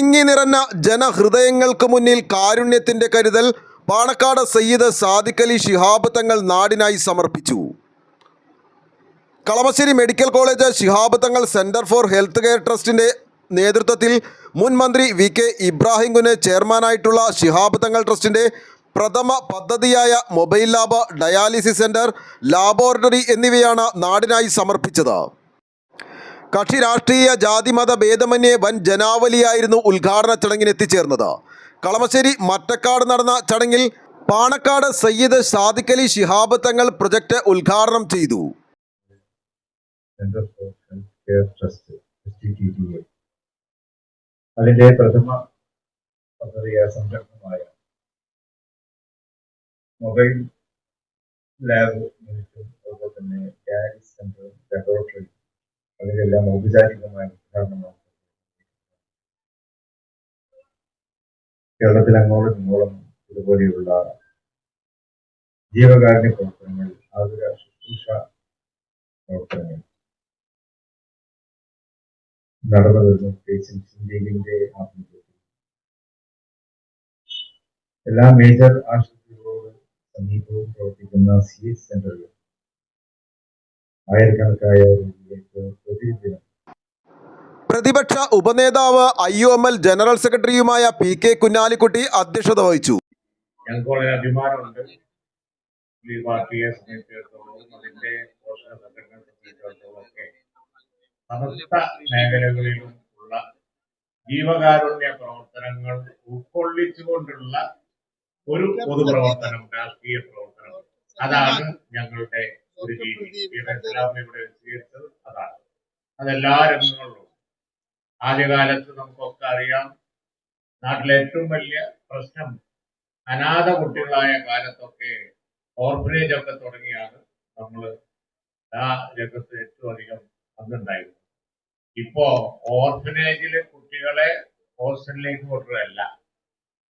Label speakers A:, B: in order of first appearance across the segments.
A: നിറഞ്ഞ ജനഹൃദയങ്ങൾക്ക് മുന്നിൽ കാരുണ്യത്തിന്റെ കരുതൽ പാണക്കാട് സയ്യിദ് സാദിഖലി ശിഹാബ് തങ്ങൾ നാടിനായി സമർപ്പിച്ചു. Kalamassery medical college Shihab Thangal centre for health care ട്രസ്റ്റിന്റെ നേതൃത്വത്തിൽ മുൻ മന്ത്രി വി കെ ഇബ്രാഹിം കുന് ചെയർമാനായിട്ടുള്ള ശിഹാബ് തങ്ങൾ ട്രസ്റ്റിന്റെ പ്രഥമ പദ്ധതിയായ mobile lab dialysis centre laboratory എന്നിവയാണ് നാടിനായി സമർപ്പിച്ചത്. കക്ഷി രാഷ്ട്രീയ ജാതിമത ഭേദമന്യേ വൻ ജനാവലിയായിരുന്നു ഉദ്ഘാടന ചടങ്ങിന് എത്തിച്ചേർന്നത്. കളമശ്ശേരി മറ്റക്കാട് നടന്ന ചടങ്ങിൽ പാണക്കാട് സയ്യിദ് സാദിഖലി ശിഹാബ് തങ്ങൾ പ്രൊജക്ട് ഉദ്ഘാടനം ചെയ്തു.
B: അതിന്റെ പ്രഥമ സംരംഭമായ മൊബൈൽ ലാബ് അതുപോലെ തന്നെ അതിലെല്ലാം ഔപചാരികമായ ഉദ്ഘാടനമാണ് കേരളത്തിൽ അങ്ങോളം ഇങ്ങോളം ഇതുപോലെയുള്ള ജീവകാരുണ്യ പ്രവർത്തനങ്ങൾ ആതുര ശുശ്രൂഷ പ്രവർത്തനങ്ങൾ നടന്നു വരുന്നു ആഭിമുഖ്യത്തിൽ എല്ലാ മേജർ ആശുപത്രികളോട് സമീപവും പ്രവർത്തിക്കുന്ന സി എച്ച് സെന്ററുകൾ ആയിരക്കണക്കായ
A: പ്രതിപക്ഷ ഉപനേതാവ് I U M L general സെക്രട്ടറിയുമായ പി കെ കുഞ്ഞാലിക്കുട്ടി അധ്യക്ഷത വഹിച്ചു.
B: ഞങ്ങൾക്ക് വളരെ അഭിമാനമുണ്ട്. ഈ പാർട്ടിയെ സംബന്ധിച്ചിടത്തോളം അതിന്റെ പോഷക സംഘടനയെ സംബന്ധിച്ചിടത്തോളം ഒക്കെ സമസ്ത മേഖലകളിലും ഉള്ള ജീവകാരുണ്യ പ്രവർത്തനങ്ങൾ ഉൾക്കൊള്ളിച്ചുകൊണ്ടുള്ള ഒരു പൊതുപ്രവർത്തനം രാഷ്ട്രീയ പ്രവർത്തനം അതാണ് ഞങ്ങളുടെ ഒരു രീതി. ഇവിടെ അതെല്ലാ രംഗങ്ങളിലും. ആദ്യകാലത്ത് നമുക്കൊക്കെ അറിയാം നാട്ടിലെ ഏറ്റവും വലിയ പ്രശ്നം അനാഥ കുട്ടികളായ കാലത്തൊക്കെ ഓർഫനേജ് ഒക്കെ തുടങ്ങിയാണ് നമ്മൾ ആ രംഗത്ത് ഏറ്റവും അധികം അന്നുണ്ടായിരുന്നു ഇപ്പോ ഓർഫനേജിലെ കുട്ടികളെ ഹോസ്റ്റലിലേക്ക് കൊണ്ടുവരല്ല.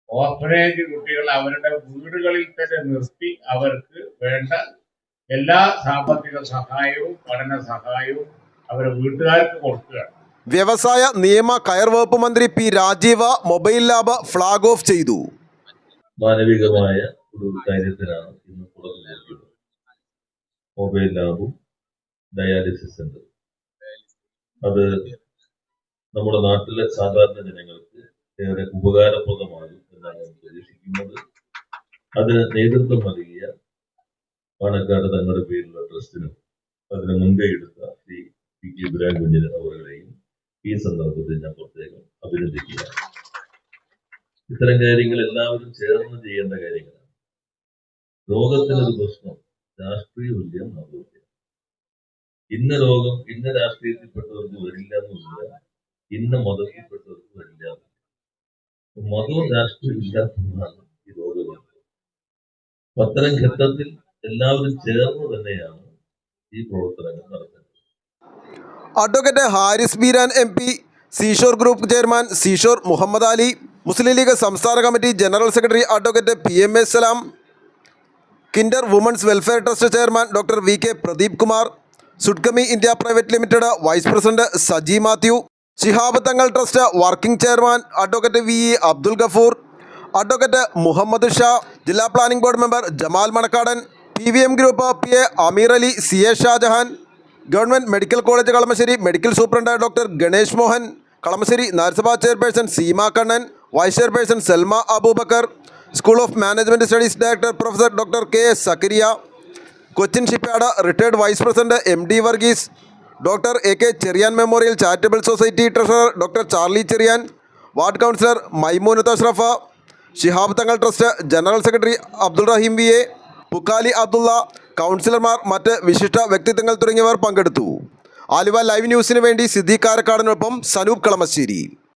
B: ഓർഫനേജ് കുട്ടികൾ അവരുടെ വീടുകളിൽ തന്നെ നിർത്തി അവർക്ക് വേണ്ട എല്ലാ സാമ്പത്തിക സഹായവും പഠന സഹായവും അവരുടെ വീട്ടുകാർക്ക് കൊടുക്കുകയാണ്
A: വ്യവസായ നിയമ കയർ വകുപ്പ് മന്ത്രി P Rajeev mobile lab flag off ചെയ്തു.
C: മാനവികമായ ഒരു കാര്യത്തിനാണ് ഇന്ന് കുറിക്കുന്നത് മൊബൈൽ ലാബും ഡയാലിസിസ് സെന്റർ അത് നമ്മുടെ നാട്ടിലെ സാധാരണ ജനങ്ങൾക്ക് ഏറെ ഉപകാരപ്രദമാകും എന്നാണ് ഞാൻ പ്രതീക്ഷിക്കുന്നത്. അതിന് നേതൃത്വം നൽകിയ പാണക്കാട് തങ്ങളുടെ പേരിലുള്ള ട്രസ്റ്റിനും അതിന് മുൻകൈ എടുത്ത ശ്രീ പി കെ ഇബ്രാഹിം കുഞ്ഞിന് അവരുടെയും ഈ സന്ദർഭത്തിൽ ഞാൻ പ്രത്യേകം അഭിനന്ദിക്കുകയാണ് ഇത്തരം കാര്യങ്ങൾ എല്ലാവരും ചേർന്ന് ചെയ്യേണ്ട കാര്യങ്ങളാണ്. ലോകത്തിനൊരു പ്രശ്നം രാഷ്ട്രീയ രാഷ്ട്രീയമില്ല മതമില്ല ഇന്ന ലോകം ഇന്ന രാഷ്ട്രീയത്തിൽപ്പെട്ടവർക്ക് വരില്ല എന്നില്ല ഇന്ന മതത്തിൽപ്പെട്ടവർക്ക് വരില്ല മതവും രാഷ്ട്രീയം ഇല്ലാത്തതാണ് ഈ ലോകം അത്തരം ഘട്ടത്തിൽ എല്ലാവരും ചേർന്ന് തന്നെയാണ് ഈ പ്രവർത്തനങ്ങൾ നടത്തുന്നത്
A: advocate Haris Beeran M P seashore group chairman seashore Muhammad Ali Muslim League സംസ്ഥാന committee general secretary advocate P M S Salam kinder women's welfare trust chairman doctor V K Pradeep Kumar സുഡ്കമി India private limited vice president Saji Mathew Shihab Thangal trust working chairman advocate V E Abdul Gafoor advocate Muhammad Shah ജില്ലാ planning board member Jamal Manakkadan P V M group P A Ameer Ali C A Shajahan government medical college Kalamassery medical superintendent doctor Ganesh Mohan Kalamassery നഗരസഭാ chairperson Seema Kannan vice chairperson Salma Aboobacker school of management studies director professor doctor K S Zakariya Cochin shipyard retired vice president M D Varghese doctor A K Cherian memorial charitable society treasurer doctor Charlie Cherian ward councillor Maimoonath Ashraf Shihab Thangal trust general secretary Abdul Raheem V A Pukkali Abdulla കൗൺസിലർമാർ മറ്റ് വിശിഷ്ട വ്യക്തിത്വങ്ങൾ തുടങ്ങിയവർ പങ്കെടുത്തു. Aluva live ന്യൂസിന് വേണ്ടി സിദ്ദീഖ് കാരക്കാടിനൊപ്പം സനൂപ് കളമശ്ശേരി.